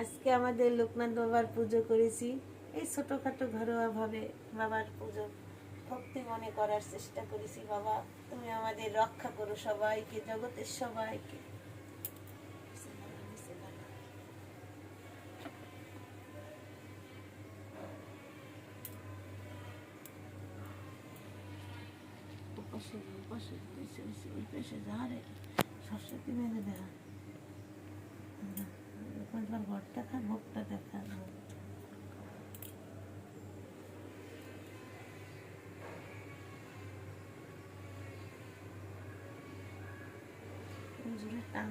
আজকে আমাদের লোকনাথ বাবার পুজো করেছি। এই ছোটোখাটো ঘরোয়াভাবে বাবার পুজো ভক্তি মনে করার চেষ্টা করেছি, বাবা। তুমি আমাদের রক্ষা করো সবাইকে, জগতের সবাইকে। সরস্বতী মেরে দেওয়া مرتفع مبتدا فنون انظروا إحنا